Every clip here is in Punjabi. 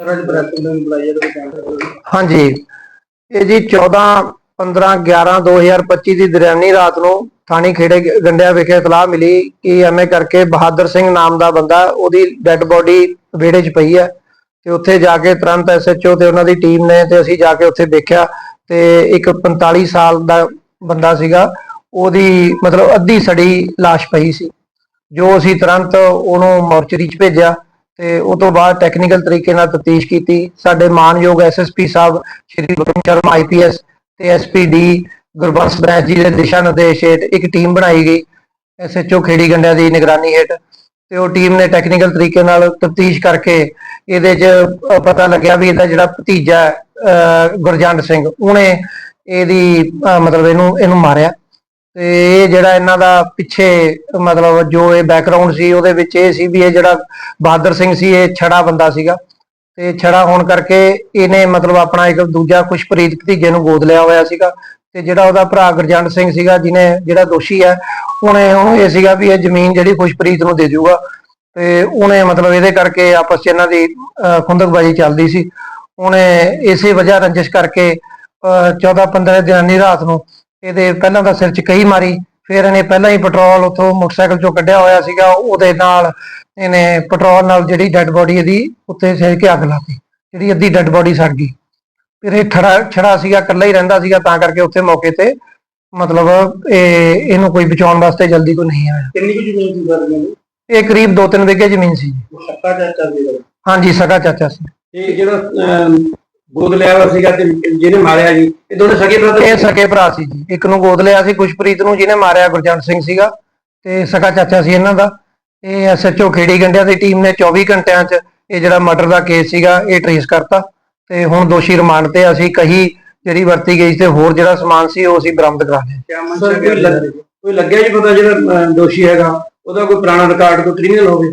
ਰਜ ਬਰੈਕਟ ਨੂੰ ਬੁਲਾਇਆ ਇਹਦੇ ਵਿੱਚ ਹਾਂਜੀ। ਇਹ ਜੀ 14 15 11 2025 ਦੀ ਦਰਿਆਨੀ ਰਾਤ ਨੂੰ ਥਾਣੀ ਖੇੜੇ ਗੰਡਿਆ ਵਿਖੇ ਇਤਲਾਹ ਮਿਲੀ ਕਿ ਐਵੇਂ ਕਰਕੇ ਬਹਾਦਰ ਸਿੰਘ ਨਾਮ ਦਾ ਬੰਦਾ ਉਹਦੀ ਡੈੱਡ ਬੋਡੀ ਵਿਹੜੇ 'ਚ ਪਈ ਹੈ। ਤੇ ਉੱਥੇ ਜਾ ਕੇ ਤੁਰੰਤ ਐਸਐਚਓ ਤੇ ਉਹਨਾਂ ਦੀ ਟੀਮ ਨੇ ਤੇ ਅਸੀਂ ਜਾ ਕੇ ਉੱਥੇ ਦੇਖਿਆ ਤੇ ਇੱਕ 45 ਸਾਲ ਦਾ ਬੰਦਾ ਸੀਗਾ, ਉਹਦੀ ਮਤਲਬ ਅੱਧੀ ਸੜੀ ਲਾਸ਼ ਪਈ ਸੀ, ਜੋ ਅਸੀਂ ਤੁਰੰਤ ਉਹਨੂੰ ਮੋਰਚਰੀ 'ਚ ਭੇਜਿਆ ਤੇ ਉਹ ਤੋਂ ਬਾਅਦ ਟੈਕਨੀਕਲ ਤਰੀਕੇ ਨਾਲ ਤਫਤੀਸ਼ ਕੀਤੀ। ਸਾਡੇ ਮਾਨਯੋਗ ਐਸਐਸਪੀ ਸਾਹਿਬ ਸ਼੍ਰੀ ਵਰੁਣ ਸ਼ਰਮਾ ਆਈਪੀਐਸ ਤੇ ਐਸਪੀਡੀ ਗੁਰਬੰਸ ਬੈਂਸ ਜੀ ਦੇ ਦਿਸ਼ਾ ਨਿਰਦੇਸ਼ ਹੇਠ ਇੱਕ ਟੀਮ ਬਣਾਈ ਗਈ। ਐਸਐਚਓ ਖੇੜੀ ਗੰਡਿਆ ਦੀ ਨਿਗਰਾਨੀ ਹੇਠ ਤੇ ਉਹ ਟੀਮ ਨੇ ਟੈਕਨੀਕਲ ਤਰੀਕੇ ਨਾਲ ਤਫਤੀਸ਼ ਕਰਕੇ ਇਹਦੇ 'ਚ ਪਤਾ ਲੱਗਿਆ ਵੀ ਇਹਦਾ ਜਿਹੜਾ ਭਤੀਜਾ ਹੈ, ਸਿੰਘ ਉਹਨੇ ਇਹਦੀ ਮਤਲਬ ਇਹਨੂੰ ਇਹਨੂੰ ਮਾਰਿਆ। ਤੇ ਇਹ ਜਿਹੜਾ ਇਹਨਾਂ ਦਾ ਪਿੱਛੇ ਮਤਲਬ ਜੋ ਇਹ ਬੈਕਗ੍ਰਾਉਂਡ ਸੀ ਉਹਦੇ ਵਿੱਚ ਇਹ ਸੀ ਵੀ ਇਹ ਜਿਹੜਾ ਬਹਾਦਰ ਸਿੰਘ ਸੀ ਇਹ ਛੜਾ ਬੰਦਾ ਸੀਗਾ। ਤੇ ਛੜਾ ਹੋਣ ਕਰਕੇ ਇਹਨੇ ਮਤਲਬ ਆਪਣਾ ਇੱਕ ਦੂਜਾ ਖੁਸ਼ਪ੍ਰੀਤ ਭਤੀਜੇ ਨੂੰ ਗੋਦ ਲਿਆ ਹੋਇਆ ਸੀਗਾ। ਤੇ ਜਿਹੜਾ ਉਹਦਾ ਭਰਾ ਗੁਰਜੰਟ ਸਿੰਘ ਸੀਗਾ, ਜਿਹਨੇ ਜਿਹੜਾ ਦੋਸ਼ੀ ਹੈ ਉਹਨੇ ਉਹਨੂੰ ਇਹ ਸੀਗਾ ਵੀ ਇਹ ਜ਼ਮੀਨ ਜਿਹੜੀ ਖੁਸ਼ਪ੍ਰੀਤ ਨੂੰ ਦੇ ਜਾਊਗਾ ਤੇ ਉਹਨੇ ਮਤਲਬ ਇਹਦੇ ਕਰਕੇ ਆਪਸ 'ਚ ਇਹਨਾਂ ਦੀ ਖੁੰਦਕਬਾਜ਼ੀ ਚੱਲਦੀ ਸੀ। ਉਹਨੇ ਇਸੇ ਵਜ੍ਹਾ ਰੰਜਿਸ਼ ਕਰਕੇ 14 15 ਦਿਨਾਂ ਦੀ ਰਾਤ ਨੂੰ ਇਹਦੇ ਪਹਿਲਾਂ ਦਾ ਸਿਰ 'ਚ ਕਈ ਮਾਰੀ, ਫਿਰ ਇਹਨੇ ਪਹਿਲਾਂ ਹੀ ਪੈਟਰੋਲ ਉੱਥੋਂ ਮੋਟਰਸਾਈਕਲ 'ਚੋਂ ਕੱਢਿਆ ਹੋਇਆ ਸੀਗਾ, ਉਹਦੇ ਨਾਲ ਇਹਨੇ ਪੈਟਰੋਲ ਨਾਲ ਜਿਹੜੀ ਡੈੱਡ ਬੋਡੀ ਇਹਦੀ ਉੱਤੇ ਸਿਰ ਕੇ ਅੱਗ ਲਾਤੀ, ਜਿਹੜੀ ਅੱਧੀ ਡੈੱਡ ਬੋਡੀ ਸੜ ਗਈ। ਇਹ ਛੜਾ ਛੜਾ ਸੀਗਾ ਇਕੱਲਾ ਹੀ ਰਹਿੰਦਾ ਸੀਗਾ ਤਾਂ ਕਰਕੇ ਉੱਥੇ ਮੌਕੇ ਤੇ ਮਤਲਬ ਇਹ ਇਹਨੂੰ ਕੋਈ ਬਚਾਉਣ ਵਾਸਤੇ ਜਲਦੀ ਕੋਈ ਨਹੀਂ ਆਇਆ। ਕਿੰਨੀ ਕੁ ਜ਼ਮੀਨ ਸੀ ਸਰ ਮੈਨੂੰ ਇਹ ਕਰੀਬ 2-3 ਵਿਗੇ ਜ਼ਮੀਨ ਸੀ। ਸ਼ੱਕਾ ਜਾ ਚੱਲਦੀ ਰਹੀ ਹਾਂਜੀ ਸਗਾ ਚਾਚਾ ਸੀ। ਇਹ ਜਿਹੜਾ ਅਮ, ਗੋਦ ਲਿਆ ਹੋਇਆ ਸੀਗਾ ਤੇ ਜਿਹਨੇ ਮਾਰਿਆ ਜੀ ਇਹ ਦੋਨੇ ਸਗੇ ਇਹ ਬ੍ਰਦਰ ਸਕੇ ਭਰਾ ਸੀ ਜੀ। ਇੱਕ ਨੂੰ ਗੋਦ ਲਿਆ ਸੀ ਖੁਸ਼ਪ੍ਰੀਤ ਨੂੰ ਜਿਹਨੇ ਮਾਰਿਆ ਗੁਰਜੰਟ ਸਿੰਘ ਸੀਗਾ ਤੇ ਸਗਾ ਚਾਚਾ ਸੀ ਇਹਨਾਂ ਦਾ। ਇਹ ਐਸਐਚਓ ਖੇੜੀ ਗੰਡਿਆਂ ਦੀ ਟੀਮ ਨੇ 24 ਘੰਟਿਆਂ 'ਚ ਇਹ ਜਿਹੜਾ ਮਰਡਰ ਦਾ ਕੇਸ ਸੀਗਾ ਇਹ ਟ੍ਰੇਸ ਕਰਤਾ। ਤੇ ਹੁਣ ਦੋਸ਼ੀ ਰਿਮਾਂਡ ਤੇ ਅਸੀਂ ਕਹੀ ਜਿਹੜੀ ਵਰਤੀ ਗਈ ਤੇ ਹੋਰ ਜਿਹੜਾ ਸਮਾਨ ਸੀ ਉਹ ਅਸੀਂ ਬਰਾਮਦ ਕਰਾ ਲਿਆ। ਸਰ ਕੋਈ ਲੱਗ- ਕੋਈ ਲੱਗਿਆ ਜੀ ਪਤਾ ਜਿਹੜਾ ਦੋਸ਼ੀ ਹੈਗਾ? ਉਹਦਾ ਕੋਈ ਪੁਰਾਣਾ ਰਿਕਾਰਡ ਕੋਈ ਕ੍ਰਿਮੀਨਲ ਹੋਵੇ?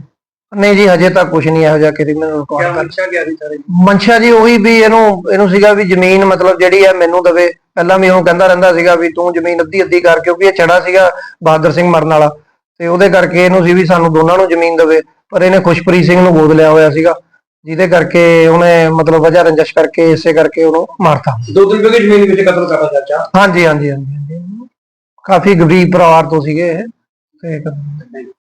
ਨਹੀਂ ਜੀ ਹਜੇ ਤੱਕ ਕੁਝ ਨਹੀਂ ਇਹੋ ਜਿਹਾ ਕ੍ਰਿਮੀਨਲ ਕਿਆ ਰਿਕਾਰਡ ਕਰ ਮਨਸ਼ਾ ਗਿਆ ਸੀ ਸਾਰੇ ਮਨਸ਼ਾ ਜੀ ਉਹੀ ਵੀ ਇਹਨੂੰ ਇਹਨੂੰ ਸੀਗਾ ਵੀ ਜ਼ਮੀਨ ਮਤਲਬ ਜਿਹੜੀ ਹੈ ਮੈਨੂੰ ਦਵੇ। ਪਹਿਲਾਂ ਵੀ ਉਹ ਕਹਿੰਦਾ ਰਹਿੰਦਾ ਸੀਗਾ ਵੀ ਤੂੰ ਜ਼ਮੀਨ ਅੱਧੀ ਅੱਧੀ ਕਰ ਕਿਉਂਕਿ ਇਹ ਛੜਾ ਸੀਗਾ ਬਹਾਦਰ ਸਿੰਘ ਮਰਨ ਵਾਲਾ। ਤੇ ਉਹਦੇ ਕਰਕੇ ਇਹਨੂੰ ਸੀ ਵੀ ਸਾਨੂੰ ਦੋਨਾਂ ਨੂੰ ਜ਼ਮੀਨ ਦਵੇ ਪਰ ਇਹਨੇ ਖੁਸ਼ਪ੍ਰੀਤ ਸਿੰਘ ਨੂੰ ਗੋਦ ਲਿਆ ਹੋਇਆ ਸੀਗਾ। ਜਿਹਦੇ ਕਰਕੇ ਉਹਨੇ ਮਤਲਬ ਵਜ੍ਹਾ ਰੰਜਸ਼ ਕਰਕੇ ਇਸੇ ਕਰਕੇ ਉਹਨੂੰ ਮਾਰਤਾ। ਦੋ ਦਿਨ ਪਹਿਲੇ ਜ਼ਮੀਨ ਵਿੱਚ ਕਤਲ ਕਰਦਾ ਚਾਚਾ। ਹਾਂਜੀ ਹਾਂਜੀ ਹਾਂਜੀ ਹਾਂਜੀ। ਕਾਫੀ ਗਰੀਬ ਪਰਿਵਾਰ ਤੋਂ ਸੀਗੇ ਇਹ। ਤੇ